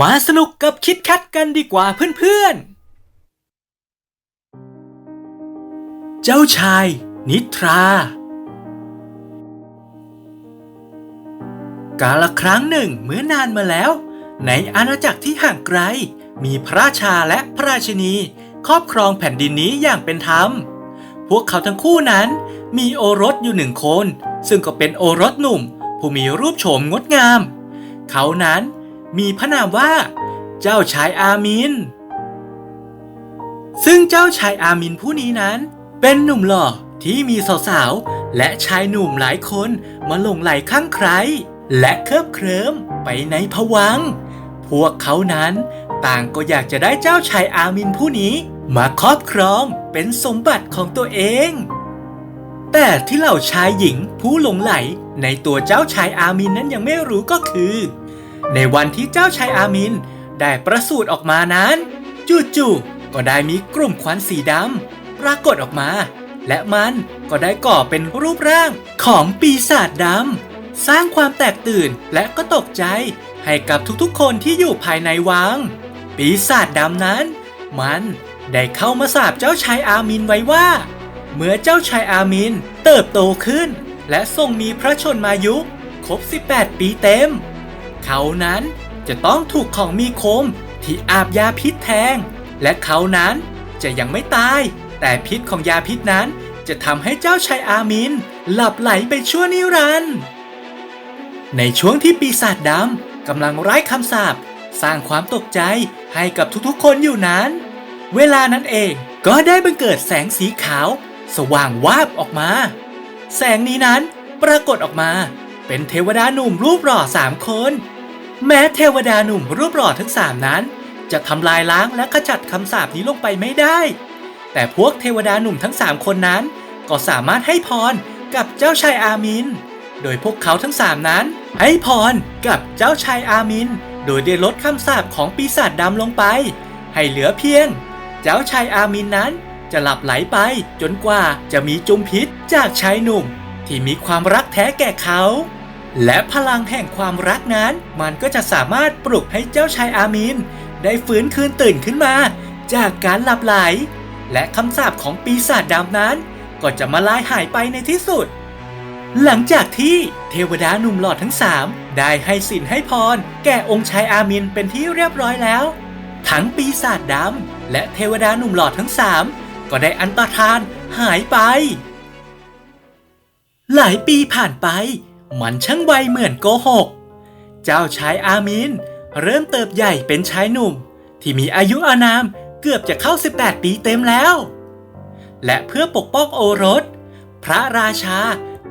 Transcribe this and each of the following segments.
มาสนุกกับคิดแคทกันดีกว่าเพื่อนๆ เจ้าชาย นิทรา กาลครั้งหนึ่งเมื่อนานมาแล้ว ในอาณาจักรที่ห่างไกล มีพระราชาและพระราชินี ครอบครองแผ่นดินนี้อย่างเป็นธรรม พวกเขาทั้งคู่นั้น มีโอรสอยู่หนึ่งคน ซึ่งก็เป็นโอรสหนุ่ม ผู้มีรูปโฉมงดงาม เขานั้น มีพระนามว่า เจ้าชายอามิน ซึ่งเจ้าชายอามินผู้นี้นั้น เป็นหนุ่มหล่อที่มีสาวๆ และชายหนุ่มหลายคนมาหลงไหลข้างใคร และเคลิบเคลิ้มไปในผวัง พวกเขานั้นต่างก็อยากจะได้เจ้าชายอามินผู้นี้มาครอบครองเป็นสมบัติของตัวเอง แต่ที่เหล่าชายหญิงผู้หลงไหลในตัวเจ้าชายอามินนั้นยังไม่รู้ก็คือ ในวันที่เจ้าชายอามินได้ประสูติออกมานั้น จู่ๆก็ได้มีกลุ่มควันสีดำปรากฏออกมา และมันก็ได้ก่อเป็นรูปร่างของปีศาจดำสร้างความแตกตื่นและก็ตกใจให้กับทุกๆ คนที่อยู่ภายในวัง ปีศาจดำนั้น มันได้เข้ามาสาบเจ้าชายอามินไว้ว่า เมื่อเจ้าชายอามินเติบโตขึ้น และทรงมีพระชนมายุครบ 18 ปีเต็ม เขานั้นจะต้องถูกของมีคมที่อาบยาพิษแทง และเขานั้นจะยังไม่ตาย แต่พิษของยาพิษนั้นจะทำให้เจ้าชายอามิน หลับไหลไปชั่วนิรันดร์ในช่วงที่ปีศาจดำกำลังไร้คำสาปสร้างความตกใจให้กับทุกๆคนอยู่นั้น เวลานั้นเองก็ได้บังเกิดแสงสีขาว สว่างวาบออกมา แสงนี้นั้นปรากฏออกมา เป็นเทวดาหนุ่มรูปหล่อสามคน แม้เทวดาหนุ่มรูปหล่อทั้งสามนั้น จะทำลายล้างและขจัดคำสาปนี้ลงไปไม่ได้ แต่พวกเทวดาหนุ่มทั้งสามคนนั้น ก็สามารถให้พรกับเจ้าชายอามิน โดยพวกเขาทั้งสามนั้น ให้พรกับเจ้าชายอามิน โดยได้ลดคำสาปของปีศาจดำลงไป ให้เหลือเพียง เจ้าชายอามินนั้นจะหลับไหลไปจนกว่าจะมีจุมพิษจากชายหนุ่ม ที่มีความรักแท้แก่เขา และพลังแห่งความรักนั้น มันก็จะสามารถปลุกให้เจ้าชายอามิน ได้ฟื้นคืนตื่นขึ้นมา จากการหลับไหล และคำสาปของปีศาจดำนั้น ก็จะมาลายหายไปในที่สุด หลังจากที่เทวดาหนุ่มหล่อทั้งสามได้ให้สินให้พร แก่องค์ชายอามินเป็นที่เรียบร้อยแล้ว ทั้งปีศาจดำและเทวดาหนุ่มหล่อทั้งสามก็ได้อันตรธานหายไป หลายปีผ่านไป มันช่างไวเหมือนโกหก เจ้าชายอามินเริ่มเติบใหญ่เป็นชายหนุ่ม ที่มีอายุอานามเกือบจะเข้า 18 ปีเต็มแล้ว และเพื่อปกป้องโอรส พระราชา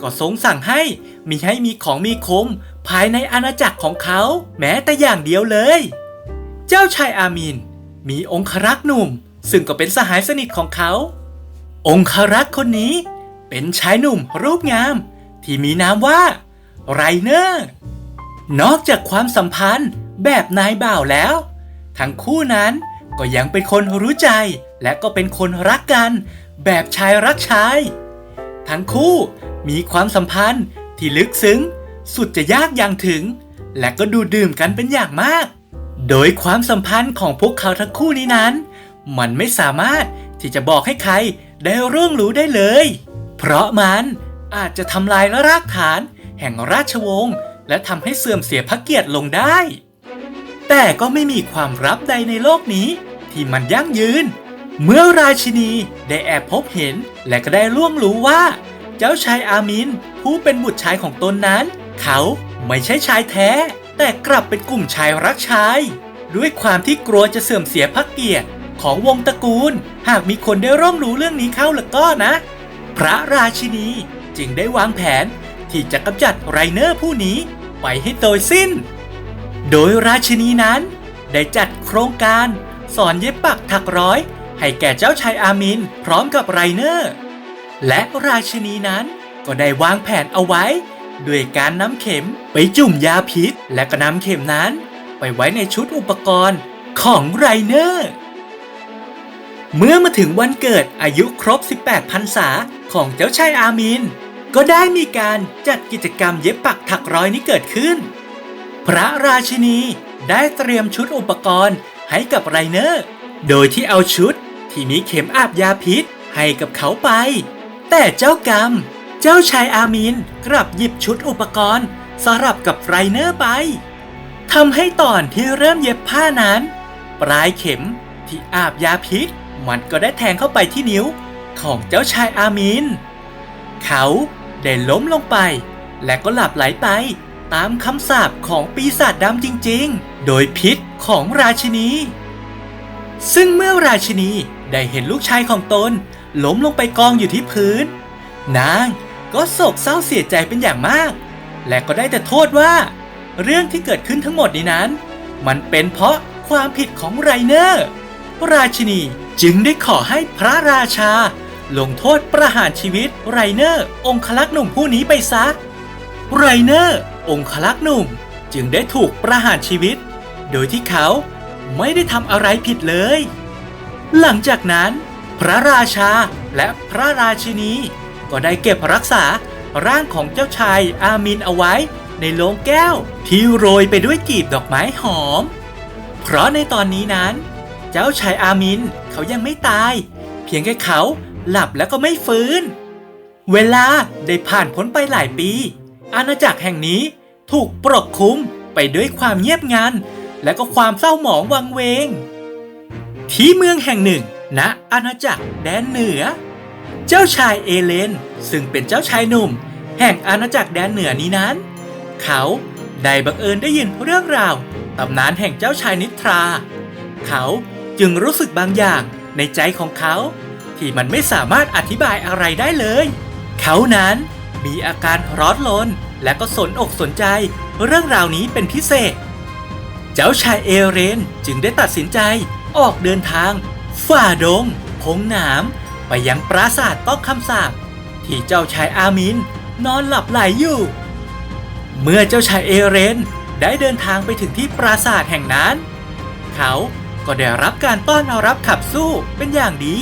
ก็ทรงสั่งให้มีให้มีของมีคมภายในอาณาจักรของเขาแม้แต่อย่างเดียวเลย เจ้าชายอามินมีองครักษ์หนุ่ม ซึ่งก็เป็นสหายสนิทของเขา องครักษ์คนนี้เป็นชายหนุ่มรูปงาม ที่มีนามว่า ไรเนอร์ นอกจากความสัมพันธ์แบบนายบ่าวแล้ว ทั้งคู่นั้นก็ยังเป็นคนรู้ใจและก็เป็นคนรักกัน แบบชายรักชาย ทั้งคู่มีความสัมพันธ์ที่ลึกซึ้ง สุดจะยากอย่างถึง และก็ดูดื่มกันเป็นอย่างมาก โดยความสัมพันธ์ของพวกเขาทั้งคู่นี้นั้น มันไม่สามารถที่จะบอกให้ใครได้ร่วงรู้ได้เลย เพราะมันอาจจะทำลายรากฐาน แห่งราชวงศ์และทำให้เสื่อมเสียพระเกียรติลงได้ แต่ก็ไม่มีความลับใดในโลกนี้ ที่มันยั่งยืน เมื่อราชินีได้แอบพบเห็นและก็ได้ล่วงรู้ว่า เจ้าชายอามิน ผู้เป็นบุตรชายของตนนั้น เขาไม่ใช่ชายแท้ แต่กลับเป็นกลุ่มชายรักชาย ด้วยความที่กลัวจะเสื่อมเสียพระเกียรติของวงตระกูล หากมีคนได้ร่วงรู้เรื่องนี้เข้าแล้วก็นะ พระราชินีจึงได้วางแผน ที่จะกำจัดไรเนอร์ผู้นี้ไปให้โดยสิ้น โดยราชินีนั้น ได้จัดโครงการสอนเย็บปักถักร้อย ให้แก่เจ้าชายอามินพร้อมกับไรเนอร์ และราชินีนั้นก็ได้วางแผนเอาไว้ ด้วยการนำเข็มไปจุ่มยาพิษ และก็นำเข็มนั้น ไปไว้ในชุดอุปกรณ์ของไรเนอร์ เมื่อมาถึงวันเกิดอายุครบ 18พรรษาของเจ้าชายอามิน ก็ได้มีการจัดกิจกรรมเย็บปักถักร้อยนี้เกิดขึ้น พระราชินีได้เตรียมชุดอุปกรณ์ให้กับไรเนอร์ โดยที่เอาชุดที่มีเข็มอาบยาพิษให้กับเขาไป แต่เจ้ากรรม เจ้าชายอามินกลับหยิบชุดอุปกรณ์สลับกับไรเนอร์ไปทำให้ตอนที่เริ่มเย็บผ้านั้น ปลายเข็มที่อาบยาพิษ มันก็ได้แทงเข้าไปที่นิ้วของเจ้าชายอามิน เขา ได้ล้มลงไป และก็หลับไหลไป ตามคำสาปของปีศาจดำจริงๆ โดยพิษของราชินี ซึ่งเมื่อราชินีได้เห็นลูกชายของตน ล้มลงไปกองอยู่ที่พื้น นางก็โศกเศร้าเสียใจเป็นอย่างมาก และก็ได้แต่โทษว่า เรื่องที่เกิดขึ้นทั้งหมดนี้นั้น มันเป็นเพราะความผิดของไรเนอร์ราชินีจึงได้ขอให้พระราชา ลงโทษประหารชีวิตไรเนอร์องคลักษ์หนุ่มผู้นี้ไปซะไรเนอร์องคลักษ์หนุ่มจึงได้ถูกประหารชีวิต โดยที่เขาไม่ได้ทำอะไรผิดเลย หลังจากนั้นพระราชาและพระราชินี ก็ได้เก็บรักษาร่างของเจ้าชายอามินเอาไว้ในโลงแก้วที่โรยไปด้วยกีบดอกไม้หอม เพราะในตอนนี้นั้น เจ้าชายอามินเขายังไม่ตาย เพียงแค่เขา หลับแล้วก็ไม่ฟื้น เวลาได้ผ่านพ้นไปหลายปี อาณาจักรแห่งนี้ถูกปกคลุมไปด้วยความเงียบงันและก็ความเศร้าหมองวังเวง ที่เมืองแห่งหนึ่งณอาณาจักรแดนเหนือ เจ้าชายเอเลน ซึ่งเป็นเจ้าชายหนุ่ม แห่งอาณาจักรแดนเหนือนี้นั้น เขาได้บังเอิญได้ยินเรื่องราวตำนานแห่งเจ้าชายนิทรา เขาจึงรู้สึกบางอย่างในใจของเขา ที่มันไม่สามารถอธิบายอะไรได้เลย เขานั้นมีอาการร้อนรนและก็สนอกสนใจเรื่องราวนี้เป็นพิเศษ เจ้าชายเอเรนจึงได้ตัดสินใจออกเดินทาง ฝ่าดงพงหนามไปยังปราสาทต้องคำสาปที่เจ้าชายอามินนอนหลับไหลอยู่ เมื่อเจ้าชายเอเรนได้เดินทางไปถึงที่ปราสาทแห่งนั้น เขาก็ได้รับการต้อนรับขับสู้เป็นอย่างดี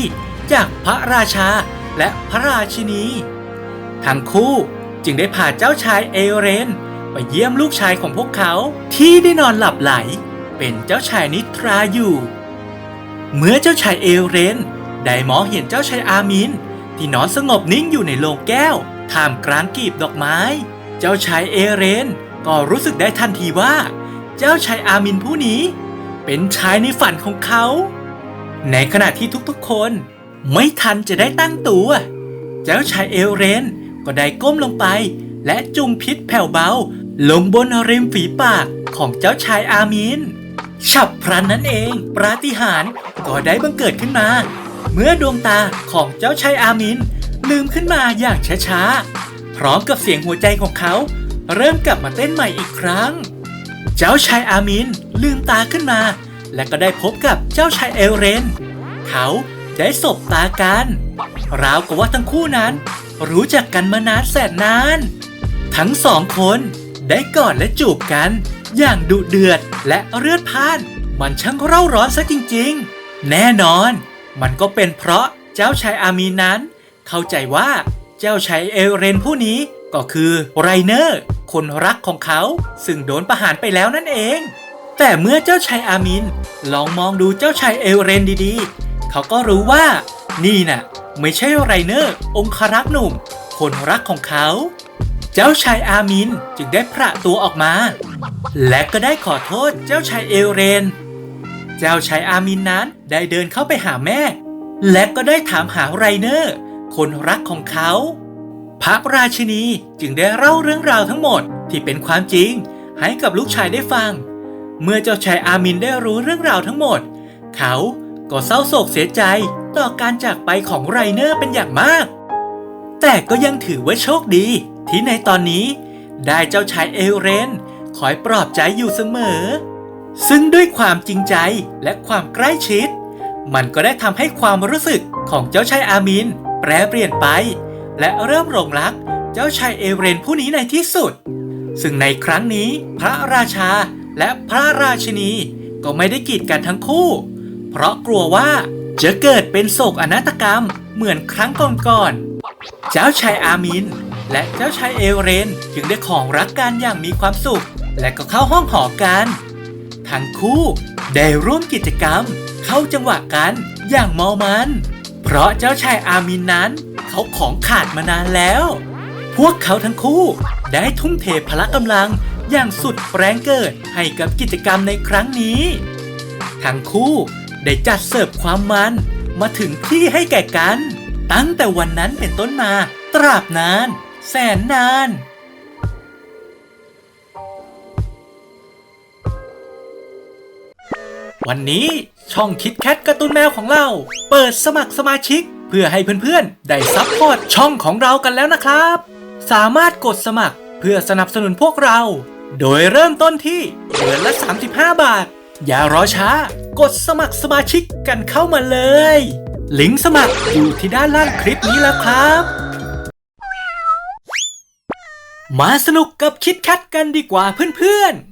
จากพระราชาและพระราชินี ทั้งคู่จึงได้พาเจ้าชายเอเรน ไปเยี่ยมลูกชายของพวกเขาที่ได้นอนหลับไหล เป็นเจ้าชายนิทราอยู่ เมื่อเจ้าชายเอเรน ได้มองเห็นเจ้าชายอามิน ที่นอนสงบนิ่งอยู่ในโลงแก้วท่ามกลางกลีบดอกไม้ เจ้าชายเอเรน ก็รู้สึกได้ทันทีว่า เจ้าชายอามินผู้นี้ เป็นชายในฝันของเขา ในขณะที่ทุกๆคน ไม่ทันจะได้ตั้งตัว เจ้าชายเอลเรนก็ได้ก้มลงไป และจุ่มพิษแผ่วเบา ลงบนริมฝีปากของเจ้าชายอามินฉับพลันนั้นเอง ปราฏิหาริย์ก็ได้บังเกิดขึ้นมา เมื่อดวงตาของเจ้าชายอามิน ลืมขึ้นมาอย่างช้าๆ พร้อมกับเสียงหัวใจของเขา เริ่มกลับมาเต้นใหม่อีกครั้ง เจ้าชายอามินลืมตาขึ้นมา และก็ได้พบกับเจ้าชายเอลเรน เขา ได้สบตากัน ราวกับว่าทั้งคู่นั้น รู้จักกันมานานแสนนาน ทั้งสองคนได้กอดและจูบกัน อย่างดุเดือดและเลือดพ่าน มันช่างเร่าร้อนซะจริงๆ แน่นอน มันก็เป็นเพราะเจ้าชายอามีนนั้น เข้าใจว่าเจ้าชายเอลเรนผู้นี้ก็คือไรเนอร์ คนรักของเขาซึ่งโดนประหารไปแล้วนั่นเอง แต่เมื่อเจ้าชายอามิน ลองมองดูเจ้าชายเอลเรนดีๆ เขาก็รู้ว่า นี่น่ะ ไม่ใช่ไรเนอร์ องครักษ์หนุ่ม คนรักของเขา เจ้าชายอามินจึงได้พระตัวออกมา และก็ได้ขอโทษเจ้าชายเอลเรน เจ้าชายอามินนั้นได้เดินเข้าไปหาแม่ และก็ได้ถามหาไรเนอร์ คนรักของเขาพระราชินีจึงได้เล่าเรื่องราวทั้งหมดที่เป็นความจริง ให้กับลูกชายได้ฟัง เมื่อเจ้าชายอามินได้รู้เรื่องราวทั้งหมด เขา ก็เศร้าโศกเสียใจต่อการจากไปของไรเนอร์เป็นอย่างมาก แต่ก็ยังถือว่าโชคดีที่ในตอนนี้ได้เจ้าชายเอลเรนคอยปลอบใจอยู่เสมอ ซึ่งด้วยความจริงใจและความใกล้ชิด มันก็ได้ทำให้ความรู้สึกของเจ้าชายอามิน แปรเปลี่ยนไป และเริ่มหลงรักเจ้าชายเอลเรนผู้นี้ในที่สุด ซึ่งในครั้งนี้พระราชาและพระราชินีก็ไม่ได้กีดกันทั้งคู่ เพราะกลัวว่าจะเกิดเป็นโศกอนาตกรรมเหมือนครั้งก่อนๆ เจ้าชายอามิน และเจ้าชายเอเรนจึงได้ของรักกันอย่างมีความสุข และก็เข้าห้องหอกัน ทั้งคู่ได้ร่วมกิจกรรม เข้าจังหวะกันอย่างเมามัน เพราะเจ้าชายอามินนั้น เขาของขาดมานานแล้ว พวกเขาทั้งคู่ได้ทุ่มเทพละกำลังอย่างสุดแรงเกิดให้กับกิจกรรมในครั้งนี้ ทั้งคู่ ได้จัดเสิร์ฟความมัน มาถึงที่ให้แก่กัน ตั้งแต่วันนั้นเป็นต้นมา ตราบนาน แสนนานวันนี้ช่องคิดแคทการ์ตูนแมวของเรา เปิดสมัครสมาชิก เพื่อให้เพื่อนๆ ได้ซัพพอร์ตช่องของเรากันแล้วนะครับ สามารถกดสมัครเพื่อสนับสนุนพวกเรา โดยเริ่มต้นที่เดือนละ 35 บาท อย่ารอช้ากดสมัครสมาชิกกันเข้ามาเลย ลิงก์สมัครอยู่ที่ด้านล่างคลิปนี้แล้วครับ มาสนุกกับคิดแคทกันดีกว่าเพื่อนๆ